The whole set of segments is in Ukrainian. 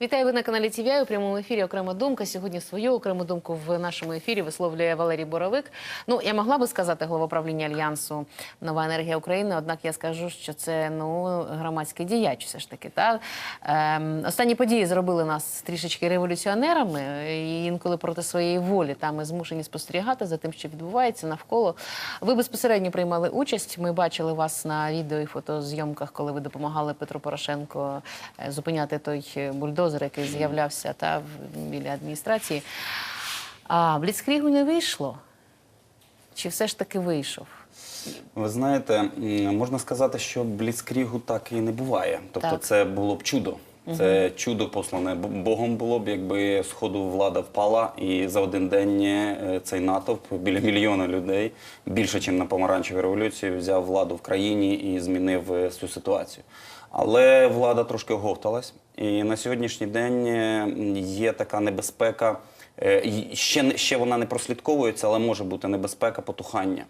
Вітаю ви на каналі ТВІ. У прямому ефірі окрема думка. Сьогодні свою окрему думку в нашому ефірі висловлює Валерій Боровик. Ну я могла би сказати голова правління альянсу Нова енергія України. Однак я скажу, що це ну громадський діяч, все ж таки. Та ем, останні події зробили нас трішечки революціонерами. І інколи проти своєї волі. Та ми змушені спостерігати за тим, що відбувається навколо. Ви безпосередньо приймали участь. Ми бачили вас на відео і фотозйомках, коли ви допомагали Петру Порошенко е, зупиняти той е, бульдозер, який з'являвся та біля адміністрації. А Бліцкрігу не вийшло. Чи все ж таки вийшов? Ви знаєте, можна сказати, що бліцкрігу так і не буває. Тобто, Так. це було б чудо. Це чудо послане Богом було б, якби сходу влада впала, і за один день е, цей натовп біля мільйона людей, більше, ніж на помаранчевій революції, взяв владу в країні і змінив е, цю ситуацію. Але влада трошки оговталась, і на сьогоднішній день е, є така небезпека. е, Ще, ще вона не прослідковується, але може бути небезпека потухання.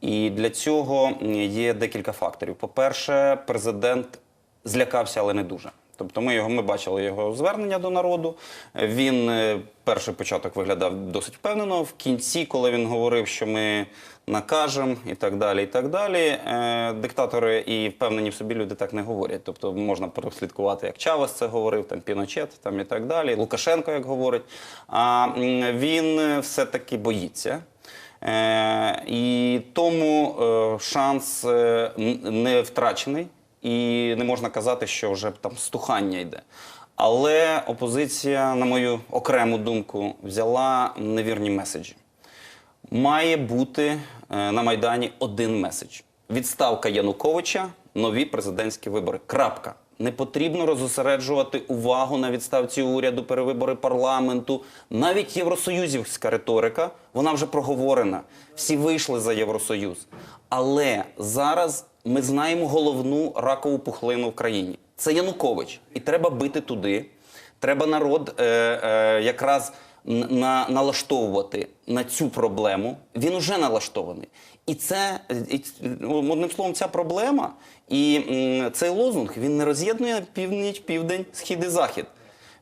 І для цього є декілька факторів. По-перше, президент злякався, але не дуже. Тобто, ми його ми бачили його звернення до народу. Він е, перший початок виглядав досить впевнено. В кінці, коли він говорив, що ми накажемо і так далі, і так далі. е, Диктатори і впевнені в собі люди так не говорять. Тобто можна прослідкувати, як Чавес це говорив, там Піночет, там і так далі. Лукашенко як говорить. А він е, все-таки боїться. І тому шанс не втрачений, і не можна казати, що вже там стухання йде. Але опозиція, на мою окрему думку, взяла невірні меседжі. Має бути е, на Майдані один меседж: відставка Януковича, нові президентські вибори. Крапка. Не потрібно розосереджувати увагу на відставці уряду, перевибори парламенту. Навіть євросоюзівська риторика, вона вже проговорена. Всі вийшли за Євросоюз. Але зараз ми знаємо головну ракову пухлину в країні. Це Янукович. І треба бити туди. Треба народ е, е, якраз на, налаштовувати на цю проблему. Він уже налаштований. І це і, ну, одним словом, ця проблема і м, цей лозунг він не роз'єднує північ, південь, схід і захід.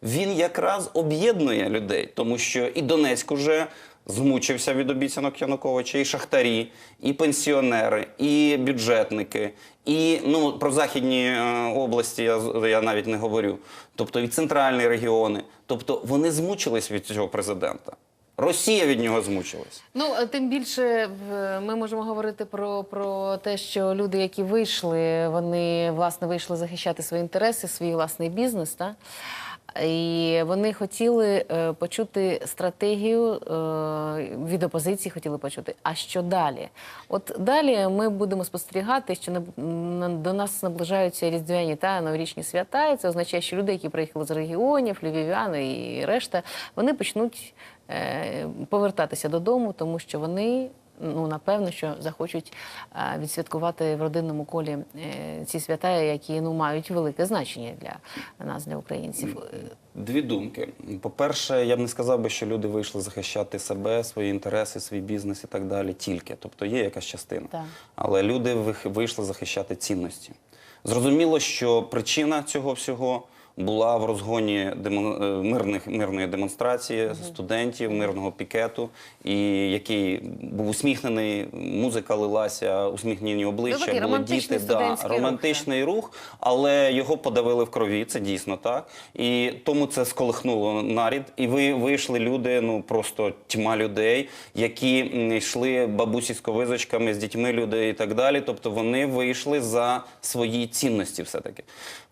Він якраз об'єднує людей, тому що і Донецьк уже змучився від обіцянок Януковича, і шахтарі, і пенсіонери, і бюджетники, і ну про західні е, області я, я навіть не говорю. Тобто і центральні регіони. Тобто вони змучились від цього президента. Росія від нього змучилась. Ну е, тим більше ми можемо говорити про, про те, що люди, які вийшли, вони власне вийшли захищати свої інтереси, свій власний бізнес. Та? І вони хотіли е, почути стратегію е, від опозиції, хотіли почути. А що далі? От далі ми будемо спостерігати, що до нас наближаються різдвяні та новорічні свята. І це означає, що люди, які приїхали з регіонів, львів'яни і решта, вони почнуть е, повертатися додому, тому що вони. Ну, напевно, що захочуть е, відсвяткувати в родинному колі е, ці свята, які ну мають велике значення для нас, для українців. Дві думки. По-перше, я б не сказав би, що люди вийшли захищати себе, свої інтереси, свій бізнес і так далі. Тільки. Тобто є якась частина. Так. Але люди вийшли захищати цінності. Зрозуміло, що причина цього всього була в розгоні демон... е, мирних, мирної демонстрації студентів, мирного пікету, і який був усміхнений, музика лилася, усміхнені обличчя, такий були діти. Да, студентський рух, романтичний рух, але його подавили в крові, це дійсно так. І тому це сколихнуло нарід. І ви вийшли люди, ну просто тьма людей, які йшли бабусі з ковизочками, з дітьми людей і так далі. Тобто вони вийшли за свої цінності, все-таки.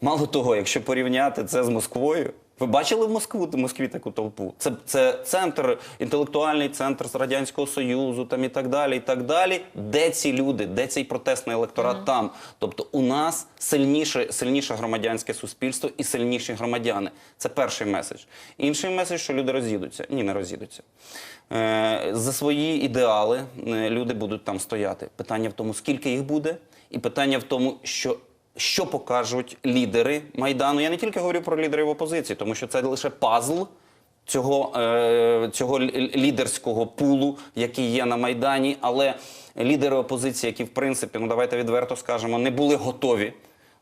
Мало того, якщо порівняти це з Москвою. Ви бачили в Москву в Москві таку толпу? Це, це центр, інтелектуальний центр з Радянського Союзу, там і так далі. і так далі. Де ці люди? Де цей протестний електорат? Там. Тобто у нас сильніше, сильніше громадянське суспільство і сильніші громадяни. Це перший меседж. Інший меседж, що люди роз'їдуться. Ні, не роз'їдуться. Е, за свої ідеали е, люди будуть там стояти. Питання в тому, скільки їх буде, і питання в тому, що що покажуть лідери Майдану. Я не тільки говорю про лідерів опозиції, тому що це лише пазл цього, е, цього лідерського пулу, який є на Майдані. Але лідери опозиції, які в принципі, ну давайте відверто скажемо, не були готові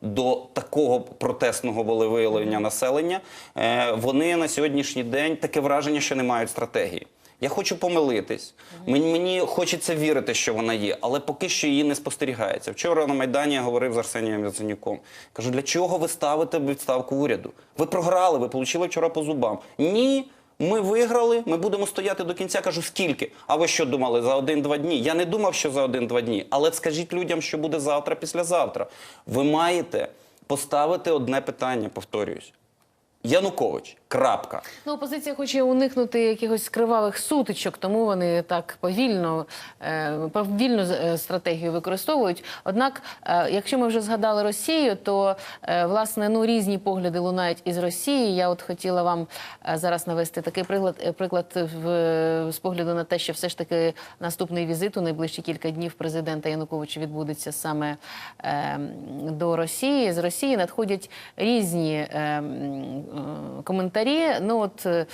до такого протестного волевиявлення населення, е, вони на сьогоднішній день таке враження, що не мають стратегії. Я хочу помилитись. Мені, мені хочеться вірити, що вона є, але поки що її не спостерігається. Вчора на Майдані я говорив з Арсенієм Яценюком. Кажу, для чого ви ставите відставку уряду? Ви програли, ви отримали вчора по зубам. Ні. Ми виграли, ми будемо стояти до кінця. Кажу, скільки? А ви що думали за один-два дні? Я не думав, що за один-два дні. Але скажіть людям, що буде завтра, післязавтра. Ви маєте поставити одне питання, повторююсь. Янукович. Крапка. Ну, опозиція хоче уникнути якихось кривавих сутичок, тому вони так повільно, е, повільну е, стратегію використовують. Однак, е, якщо ми вже згадали Росію, то власне ну різні погляди лунають із Росії. Я от хотіла вам зараз навести такий приклад, приклад в, з погляду на те, що все ж таки наступний візит у найближчі кілька днів президента Януковича відбудеться саме е, до Росії. З Росії надходять різні е, е, коментарі. Ну от е,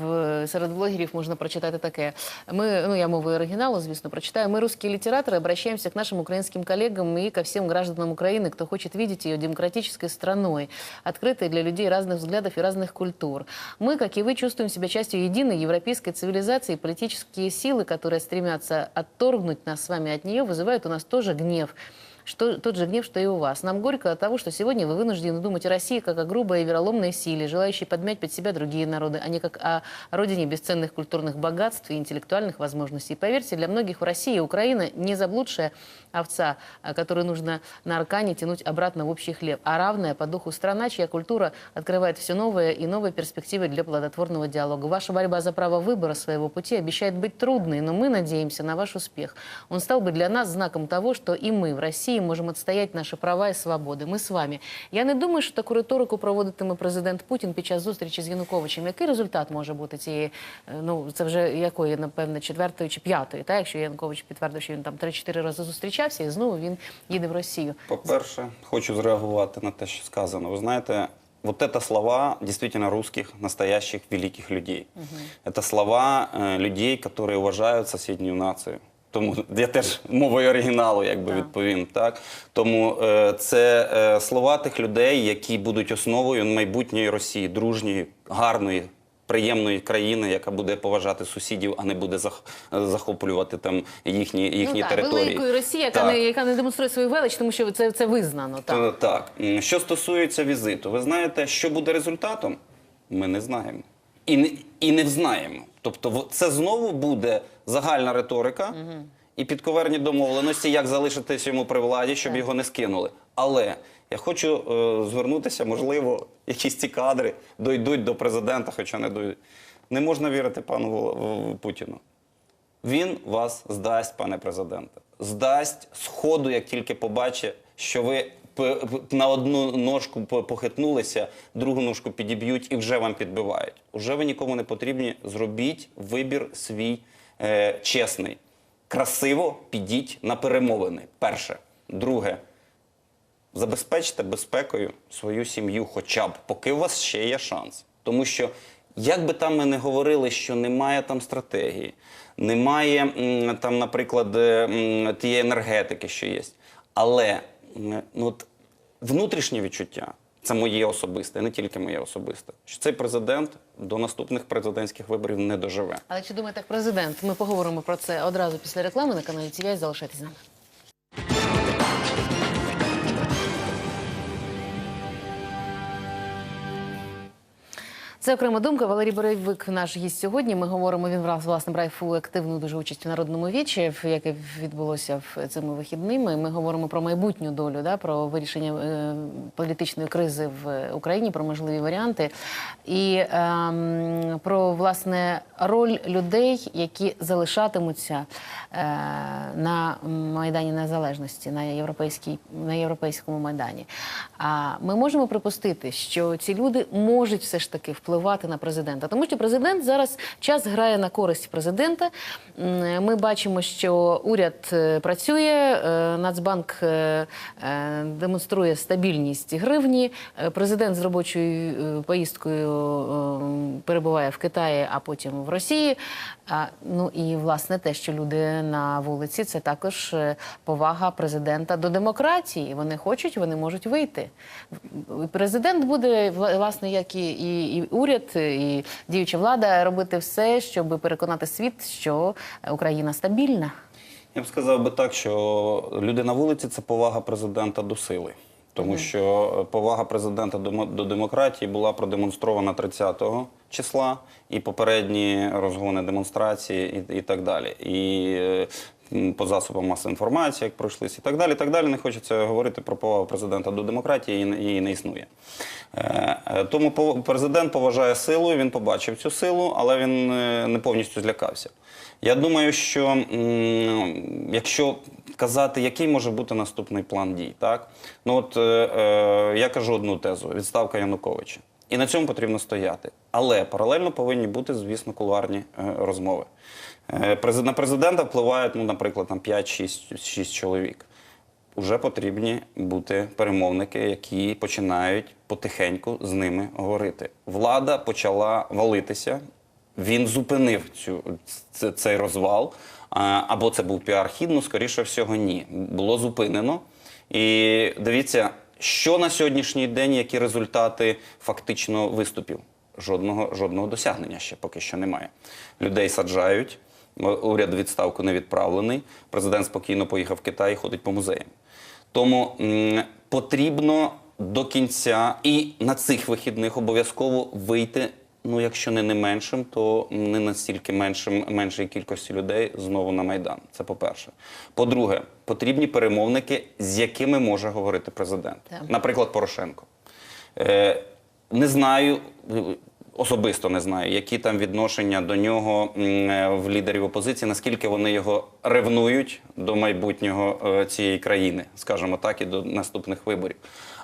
в серед блогерів можна прочитати таке. Ми, ну я мовою оригіналу, звісно, прочитаю. Мы, русские литераторы, обращаемся к нашим украинским коллегам и ко всем гражданам Украины, кто хочет видеть ее демократической страной, открытой для людей разных взглядов и разных культур. Мы, как и вы, чувствуем себя частью единой европейской цивилизации. Политические силы, которые стремятся отторгнуть нас с вами от нее, вызывают у нас тоже гнев. Что, тот же гнев, что и у вас. Нам горько от того, что сегодня вы вынуждены думать о России как о грубой и вероломной силе, желающей подмять под себя другие народы, а не как о родине бесценных культурных богатств и интеллектуальных возможностей. Поверьте, для многих в России Украина не заблудшая овца, а, которую нужно на аркане тянуть обратно в общий хлеб, а равная по духу страна, чья культура открывает все новые и новые перспективы для плодотворного диалога. Ваша борьба за право выбора своего пути обещает быть трудной, но мы надеемся на ваш успех. Он стал бы для нас знаком того, что и мы в России можем отстоять наши права і свободи. Ми з вами. Я не думаю, що таку риторику проводитиме президент Путін під час зустрічі з Януковичем. Який результат може бути цієї? е, Ну це вже якої, напевне, четвертої чи п'ятої, та якщо Янукович підтвердив, що він там 3-4 рази зустрічався, і знову він їде в Росію. По-перше, хочу зреагувати на те, що сказано. Ви знаєте, вот это слова действительно русских, настоящих великих людей. Это слова э, людей, которые уважають соседнюю націю. Тому я теж мовою оригіналу якби відповім. Так? Тому е, це е, слова тих людей, які будуть основою майбутньої Росії, дружньої, гарної, приємної країни, яка буде поважати сусідів, а не буде зах- захоплювати там їхні, їхні ну, так, території. великої Росії, яка Так. не яка не демонструє свою велич, тому що це, це визнано. Так. Е, Так, що стосується візиту, ви знаєте, що буде результатом? Ми не знаємо. І не, і не взнаємо. Тобто, це знову буде загальна риторика і підковерні домовленості, як залишитись йому при владі, щоб його не скинули. Але я хочу е, звернутися, можливо, якісь ці кадри дойдуть до президента, хоча не дойдуть. Не можна вірити пану Путіну. Він вас здасть, пане президенте. Здасть з ходу, як тільки побачить, що ви на одну ножку похитнулися, другу ножку підіб'ють і вже вам підбивають. Уже ви нікому не потрібні. Зробіть вибір свій е, чесний. Красиво підіть на перемовини. Перше. Друге. Забезпечте безпекою свою сім'ю, хоча б, поки у вас ще є шанс. Тому що, як би там ми не говорили, що немає там стратегії, немає там, наприклад, е, тієї енергетики, що є. Але ну, от, внутрішнє відчуття, це моє особисте, не тільки моє особисте, що цей президент до наступних президентських виборів не доживе. Але чи думаєте, президент? Ми поговоримо про це одразу після реклами на каналі TVI. Залишайтесь з нами. Це окрема думка. Валерій Боревик, наш гість сьогодні. Ми говоримо. Він враз власне брав фу активну дуже участь у народному вічі, в- яке відбулося в цими вихідними. Ми говоримо про майбутню долю, да, про вирішення е, політичної кризи в Україні, про можливі варіанти і ем, про власне роль людей, які залишатимуться е, на майдані незалежності на на європейському майдані. А ми можемо припустити, що ці люди можуть все ж таки впливати впливати на президента. Тому що президент зараз час грає на користь президента. Ми бачимо, що уряд е, працює, е, Нацбанк е, демонструє стабільність гривні. Президент з робочою поїздкою перебуває в Китаї, а потім в Росії. А, Ну і власне те, що люди на вулиці, це також е, повага президента до демократії. Вони хочуть, вони можуть вийти. Президент буде власне, як і, і, і уряд, і діюча влада, робити все, щоб переконати світ, що Україна стабільна. Я б сказав би так, що люди на вулиці це повага президента до сили. Тому що повага президента до демократії була продемонстрована 30-го числа і попередні розгони демонстрації і, і так далі. І е, по засобам масової інформації, як пройшлися, і так далі. І так далі. Не хочеться говорити про повагу президента до демократії, її, не- існує. Е, е, Тому президент поважає силу, він побачив цю силу, але він не повністю злякався. Я думаю, що якщо казати, який може бути наступний план дій, так ну от я кажу одну тезу: відставка Януковича. І на цьому потрібно стояти. Але паралельно повинні бути, звісно, кулуарні е, розмови. Е, на президента впливають, ну, наприклад, 5-6 чоловік. Уже потрібні бути перемовники, які починають потихеньку з ними говорити. Влада почала валитися. Він зупинив цю, цей розвал. Або це був піар-хід, ну, скоріше всього, ні. Було зупинено. І дивіться, що на сьогоднішній день, які результати фактично виступів. Жодного, жодного досягнення ще поки що немає. Людей саджають, уряд відставку не відправлений. Президент спокійно поїхав в Китай і ходить по музеям. Тому потрібно до кінця і на цих вихідних обов'язково вийти. Ну, якщо не не меншим, то не настільки меншим, меншої кількості людей знову на майдан. Це по-перше. По-друге, потрібні перемовники, з якими може говорити президент. Так. Наприклад, Порошенко. Е, не знаю, особисто не знаю, які там відношення до нього е, в лідерів опозиції, наскільки вони його ревнують до майбутнього е, цієї країни, скажімо так, і до наступних виборів.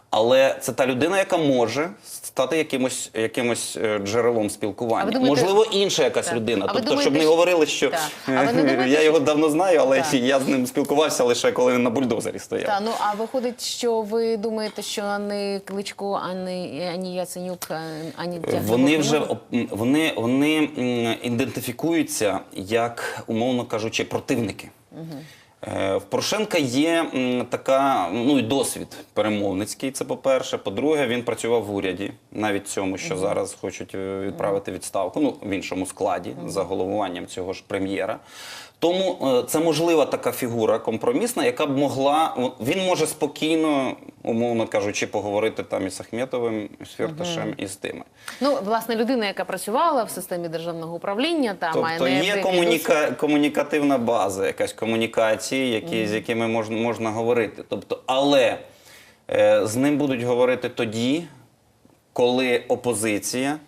Але це та людина, яка може стати якимось, якимось е, джерелом спілкування. Думаєте- Можливо, інша якась Так. людина. А тобто, щоб не говорили, що Так. Думаєте, я його давно знаю, але Так. я з ним спілкувався лише коли він на бульдозері стояв. Та ну а виходить, що ви думаєте, що ані Кличко, ані, ані Яценюк, ані Тягнебок Вони вже вони, вони ідентифікуються як, умовно кажучи, противники. Е, В Порошенка є така ну і досвід перемовницький. Це по-перше. По-друге, він працював в уряді, навіть цьому, що зараз хочуть е, відправити відставку. Ну в іншому складі за головуванням цього ж прем'єра. Тому е, це можлива така фігура компромісна, яка б могла він може спокійно, умовно кажучи, поговорити там із Ахметовим, із Фірташем і з тими. Ну, власне, людина, яка працювала в системі державного управління, та має Тобто є комуніка... комунікативна база, якась комунікації, які, з якими можна, можна говорити. Тобто, але е, з ним будуть говорити тоді, коли опозиція.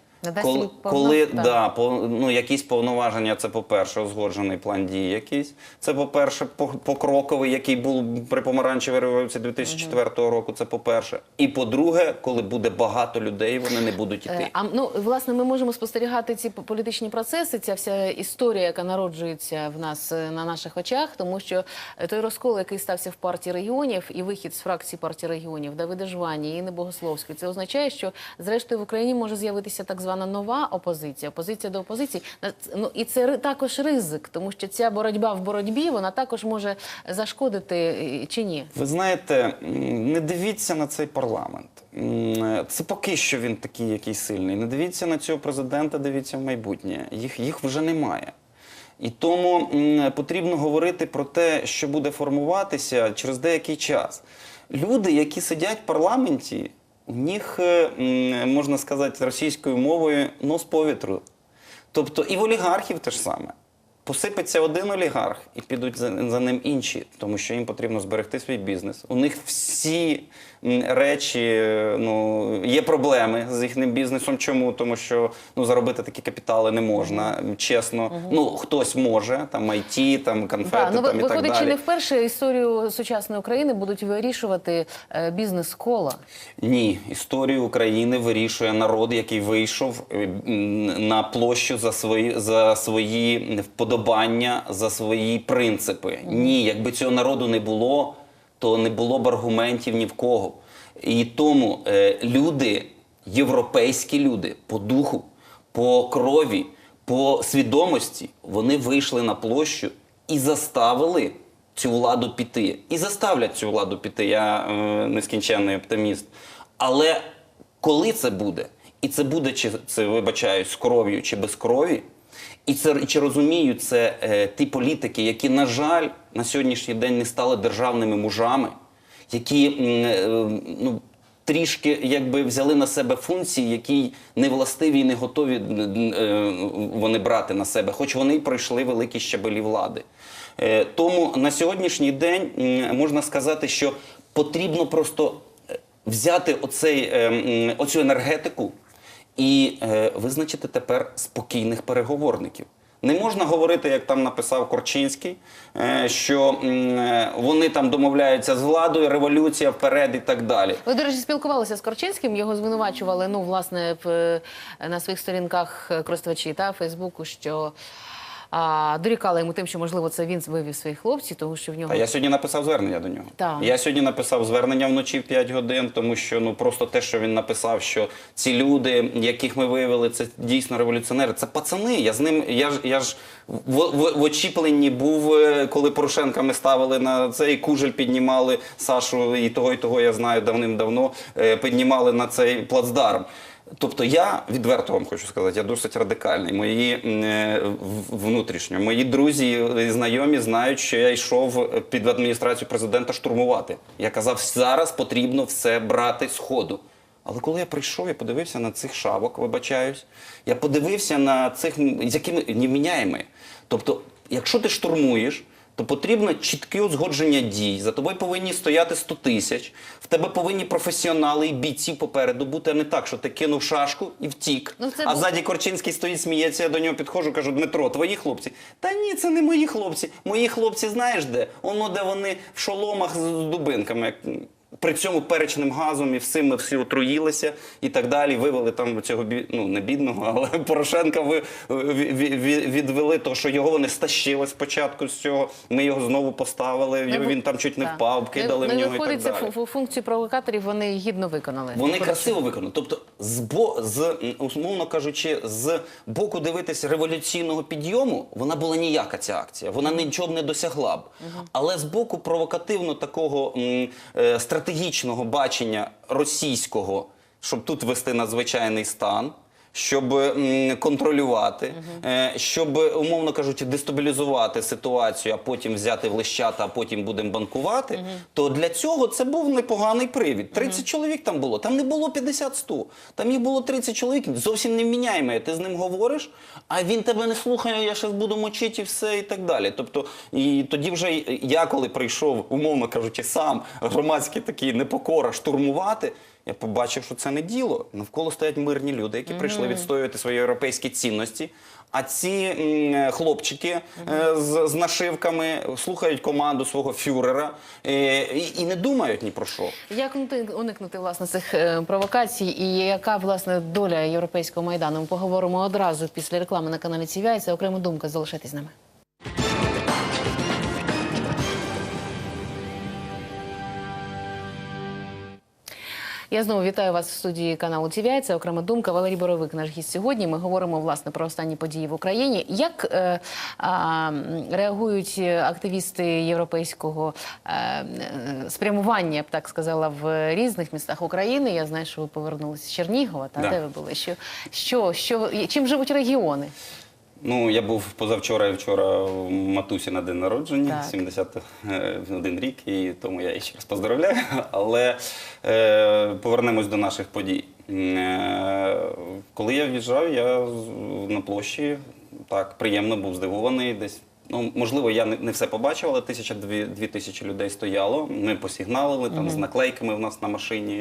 Коли, коли да, по, ну, якісь повноваження, це по-перше, узгоджений план дій якийсь. Це, по-перше, по- покроковий, який був при помаранчевій революції 2004 року. Це по-перше. І по-друге, коли буде багато людей, вони не будуть іти. Е, А ну власне, ми можемо спостерігати ці політичні процеси, ця вся історія, яка народжується в нас е, на наших очах, тому що е, той розкол, який стався в партії регіонів, і вихід з фракції партії регіонів Давида Жвані, Інни Богословської, це означає, що зрештою в Україні може з'явитися так звана нова опозиція, опозиція до опозиції. Ну і це також ризик, тому що ця боротьба в боротьбі вона також може зашкодити е, чи ні. Ви знаєте, не дивіться на цей парламент. Це поки що він такий, який сильний. Не дивіться на цього президента, дивіться в майбутнє. Їх, їх вже немає. І тому потрібно говорити про те, що буде формуватися через деякий час. Люди, які сидять в парламенті, у них, е, можна сказати, російською мовою нос з повітру. Тобто і в олігархів те ж саме. Посипеться один олігарх і підуть за, ним інші, тому що їм потрібно зберегти свій бізнес. У них всі речі, ну є проблеми з їхнім бізнесом. Чому? Тому що ну заробити такі капітали не можна. Чесно, ну хтось може, там IT, там конфети, Так, ну, там і так виходить, чи не вперше історію сучасної України будуть вирішувати е, бізнес-кола. Ні, історію України вирішує народ, який вийшов е, на площу за свої за свої вподобання, за свої принципи. Ні, якби цього народу не було, то не було б аргументів ні в кого. І тому е, люди, європейські люди по духу, по крові, по свідомості, вони вийшли на площу і заставили цю владу піти. І заставлять цю владу піти. Я е, нескінченний оптиміст. Але коли це буде? І це буде, чи це вибачаюсь, з кров'ю чи без крові. І це і чи розуміють це е, ті політики, які, на жаль, на сьогоднішній день не стали державними мужами, які е, ну, трішки якби взяли на себе функції, які не властиві і не готові е, вони брати на себе, хоч вони й пройшли великі щабелі влади. Е, Тому на сьогоднішній день м, можна сказати, що потрібно просто е, взяти оцей, е, оцю енергетику і е, визначити тепер спокійних переговорників. Не можна говорити, як там написав Корчинський, е, що е, вони там домовляються з владою, революція вперед і так далі. Ви, до речі, спілкувалися з Корчинським, його звинувачували ну, власне, в, е, на своїх сторінках користувачі та Фейсбуку, що а, дорікали йому тим, що можливо це він вивів своїх хлопців, тому що в нього А я сьогодні написав звернення до нього. Так. Я сьогодні написав звернення вночі в 5 годин, тому що ну просто те, що він написав, що ці люди, яких ми виявили, це дійсно революціонери. Це пацани. Я з ним, я ж я ж в, в, в очіпленні був, е, коли Порошенка ми ставили на цей кужель, піднімали Сашу, і того, і того я знаю давним-давно. е, Піднімали на цей плацдарм. Тобто я відверто вам хочу сказати, я досить радикальний. Мої е, внутрішньо, мої друзі і знайомі знають, що я йшов під адміністрацію президента штурмувати. Я казав, зараз потрібно все брати з ходу. Але коли я прийшов, я подивився на цих шавок, вибачаюсь. Я подивився на цих, з якими невміняємо. Тобто, якщо ти штурмуєш, то потрібно чітке узгодження дій. За тобою повинні стояти 100 тисяч. В тебе повинні професіонали і бійці попереду бути, а не так, що ти кинув шашку і втік. Ну, це а ззаді Корчинський стоїть, сміється, я до нього підходжу, кажу, Дмитро, твої хлопці. Та ні, це не мої хлопці. Мої хлопці, знаєш де? Воно, де вони в шоломах з дубинками. як, м, При цьому перечним газом і всім ми всі отруїлися і так далі. Вивели там цього ну не бідного, але Порошенка ви ві- ві- ві- відвели, то що його вони стащили спочатку з цього. Ми його знову поставили. Ви- Він там чуть не Так. впав, кидали не, в нього і так далі. фу- фу- функцію провокаторів вони гідно виконали. Вони красиво виконані. Тобто, з, бо, з, умовно кажучи, з боку дивитися революційного підйому, вона була ніяка ця акція. Вона нічого б не досягла б. Але з боку провокативно такого е, стратегічного бачення російського, щоб тут вести надзвичайний стан. Щоб контролювати, е, щоб, умовно кажучи, дестабілізувати ситуацію, а потім взяти в лищата, а потім будемо банкувати, то для цього це був непоганий привід. 30 чоловік там було, там не було 50-100. Там їх було 30 чоловік, зовсім не вміняємо. Ти з ним говориш, а він тебе не слухає, я зараз буду мочити і все і так далі. Тобто, і тоді вже я, коли прийшов, умовно кажучи, сам громадський такий непокора штурмувати. Я побачив, що це не діло. Навколо стоять мирні люди, які прийшли відстоювати свої європейські цінності. А ці м, хлопчики е, з, з нашивками слухають команду свого фюрера е, і, і не думають ні про що. Як уникнути- уникнути власне цих е, провокацій, і яка власне доля європейського майдану? Ми поговоримо одразу після реклами на каналі. Це окрема думка. Залишайтесь з нами. Я знову вітаю вас в студії каналу TVI. Це окрема думка. Валерій Боровик, наш гість сьогодні. Ми говоримо власне про останні події в Україні. Як е, м, реагують активісти європейського е, е, спрямування, я б так сказала, в різних містах України? Я знаю, що ви повернулися з Чернігова. Та Да. де ви були? Що, що, що чим живуть регіони? Ну, я був позавчора і вчора в матусі на день народження, Так. 71 рік, і тому я її ще раз поздравляю. Але е, повернемось до наших подій. Е, коли я в'їжджав, я з- на площі Так, приємно був здивований десь. Ну, можливо, я не, не все побачив, але тисяча дві, дві тисячі людей стояло. Ми посігналили там з наклейками в нас на машині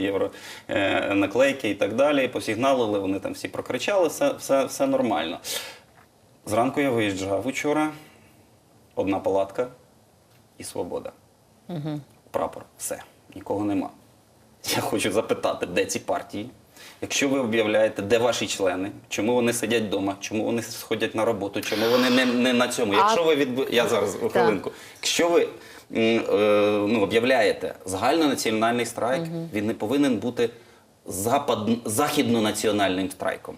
євро е, наклейки і так далі. Посігналили, вони там всі прокричали, все, все, все нормально. Зранку я виїжджав учора, одна палатка і свобода. Прапор, все, нікого нема. Я хочу запитати, де ці партії? Якщо ви об'являєте, де ваші члени, чому вони сидять вдома, чому вони сходять на роботу, чому вони не, не на цьому? Якщо ви відб... я зараз хвилинку. Якщо ви е, ну, об'являєте загальнонаціональний страйк, він не повинен бути запад... західнонаціональним страйком.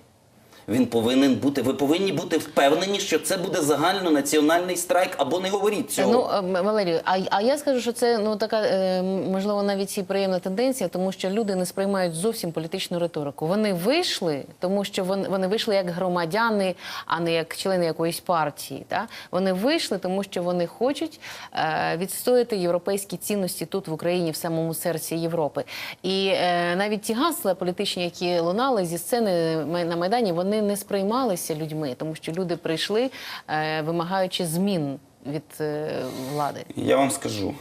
Він повинен бути. Ви повинні бути впевнені, що це буде загальнонаціональний страйк, або не говоріть цього. Ну, е, Валерію, а, а я скажу, що це ну така е, можливо навіть і приємна тенденція, тому що люди не сприймають зовсім політичну риторику. Вони вийшли, тому що вони, вони вийшли як громадяни, а не як члени якоїсь партії. Та? Вони вийшли, тому що вони хочуть е, відстояти європейські цінності тут в Україні, в самому серці Європи. І е, навіть ті гасла політичні, які лунали зі сцени Май- на майдані, вони не сприймалися людьми, тому що люди прийшли, е, вимагаючи змін від е, влади. Я вам скажу: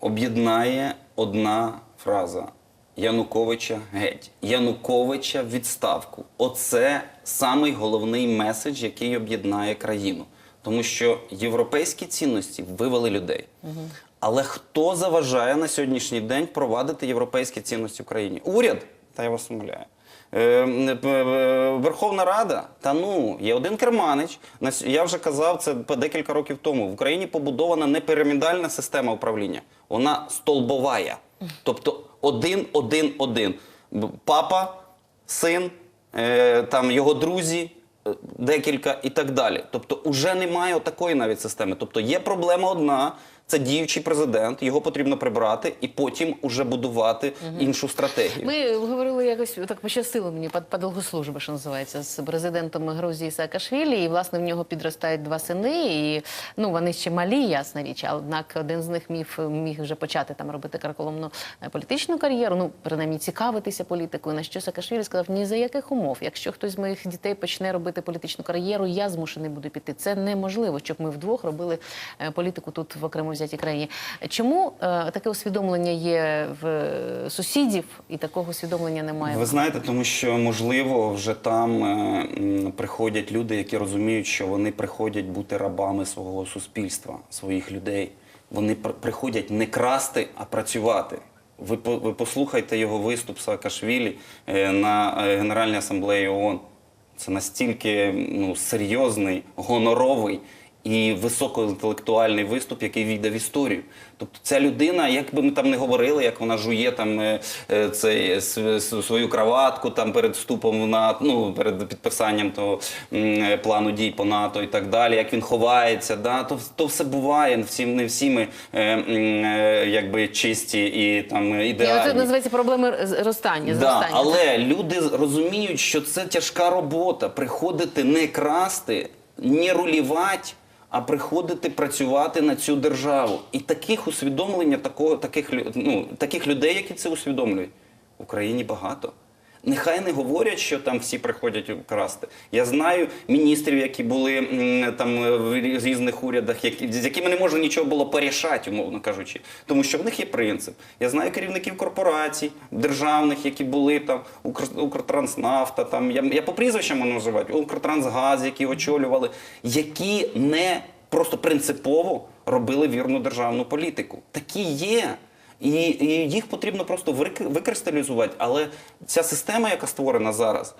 об'єднає одна фраза. Януковича геть. Януковича відставку. Оце самий головний меседж, який об'єднає країну. Тому що європейські цінності вивели людей. Але хто заважає на сьогоднішній день впровадити європейські цінності в країні? Уряд? Та я вас умоляю. Е, м, п- е, Верховна Рада, та ну є один керманич. Я вже казав це декілька років тому. В Україні побудована не пірамідальна система управління, вона столбовая. Тобто один, один, один. Папа, син, е, там його друзі, е, декілька і так далі. Тобто, уже немає такої навіть системи. Тобто є проблема одна. Це діючий президент, його потрібно прибрати і потім уже будувати іншу стратегію. Ми говорили якось так пощастило мені по, по довгослужбі, що називається, з президентом Грузії Саакашвілі. І власне в нього підростають два сини. І ну вони ще малі, ясна річ. а Однак один з них міг, міг вже почати там робити карколомну е, політичну кар'єру. Ну принаймні цікавитися політикою. На що Саакашвілі сказав: ні за яких умов. Якщо хтось з моїх дітей почне робити політичну кар'єру, я змушений буду піти. Це неможливо, щоб ми вдвох робили е, політику тут в окремо взятій країні. Чому е, таке усвідомлення є в е, сусідів, і такого усвідомлення немає? Ви знаєте, тому що можливо вже там е, приходять люди, які розуміють, що вони приходять бути рабами свого суспільства, своїх людей. Вони пр- приходять не красти, а працювати. Ви, ви послухайте його виступ Саакашвілі на Генеральній асамблеї ООН. Це настільки ну, серйозний, гоноровий і високоінтелектуальний виступ, який війде в історію. Тобто ця людина, як би ми там не говорили, як вона жує там е, е, цей, свою краватку там перед вступом в НАТО, ну, перед підписанням того е, плану дій по НАТО і так далі, як він ховається, да, то, то все буває, всі, не всі ми е, е, якби чисті і там Ні, ідеальні. Це називається проблеми зростання. Да, але люди розуміють, що це тяжка робота. Приходити не красти, не рулівати, а приходити працювати на цю державу. І таких усвідомлення, такого, таких, ну, таких людей, які це усвідомлюють, в Україні багато. Нехай не говорять, що там всі приходять красти. Я знаю міністрів, які були там е, в рі- різних урядах, які, з якими не можна нічого було порішати, умовно кажучи, тому що в них є принцип. Я знаю керівників корпорацій державних, які були там Укр, Укртранснафта, там я, я по прізвищам можу називати, Укртрансгаз, які очолювали, які не просто принципово робили вірну державну політику. Такі є. І, і їх потрібно просто вик- викристалізувати. Але ця система, яка створена зараз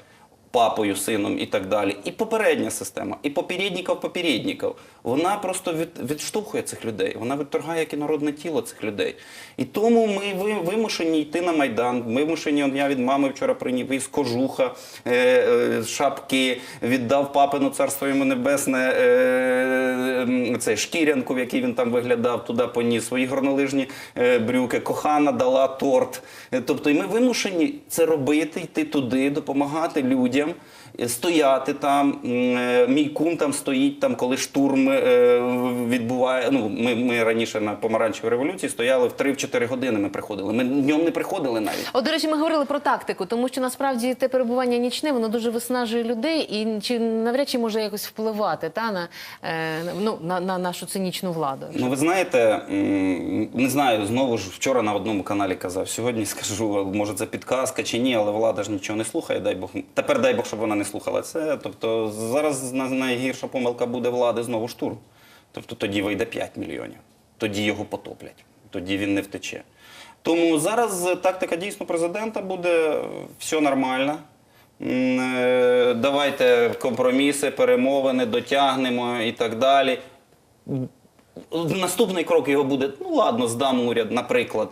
папою, сином і так далі, і попередня система, і попередників попередників, вона просто від, відштовхує цих людей. Вона відторгає як інородне тіло цих людей. І тому ми ви- вимушені йти на майдан. Вимушені. Я від мами вчора приніс із кожуха, е, е, шапки, віддав папину царство йому небесне. Е, цей шкірянку, в якій він там виглядав, туди поніс свої горнолижні е, брюки. Кохана дала торт. Е, Тобто, і ми вимушені це робити, йти туди, допомагати людям. Е, стояти там. Е, Мій кум там стоїть, там, коли штурм е, відбуває. Ну, ми, ми раніше на помаранчевій революції стояли в 3-4 години. Ми приходили. Ми днем не приходили навіть. От, до речі, ми говорили про тактику, тому що насправді те перебування нічне, воно дуже виснажує людей і чи навряд чи може якось впливати та, на, е, ну, на, на нашу цинічну владу. Ну, ви знаєте, не знаю, знову ж вчора на одному каналі казав, сьогодні скажу, може це підказка чи ні, але влада ж нічого не слухає, дай Бог. Тепер дай Бог, щоб вона не слухала це. Тобто зараз найгірша помилка буде влади знову штурм. Тобто тоді вийде 5 мільйонів. Тоді його потоплять, тоді він не втече. Тому зараз тактика дійсно президента буде все нормально. Е, Давайте компроміси, перемовини, дотягнемо і так далі. Наступний крок його буде: ну ладно, здам уряд, наприклад.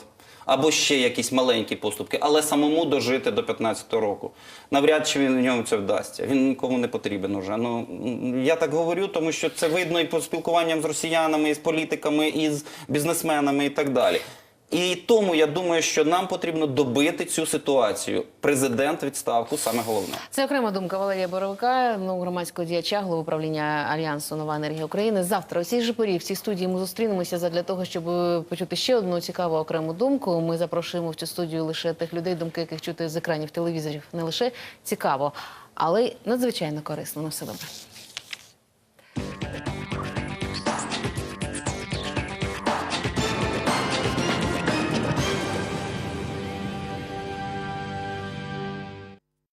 Або ще якісь маленькі поступки, але самому дожити до 15-го року. Навряд чи він в ньому це вдасться. Він нікому не потрібен уже. Ну я так говорю, тому що це видно і по спілкуванням з росіянами, і з політиками, і з бізнесменами, і так далі. І тому я думаю, що нам потрібно добити цю ситуацію. Президент відставку саме головне. Це окрема думка Валерія Боровика, ну, громадського діяча, голови управління Альянсу Нова енергія України. Завтра у цій же порі в цій студії ми зустрінемося задля того, щоб е, почути ще одну цікаву окрему думку. Ми запрошуємо в цю студію лише тих людей, думки яких чути з екранів телевізорів. Не лише цікаво, але й надзвичайно корисно. На все добре.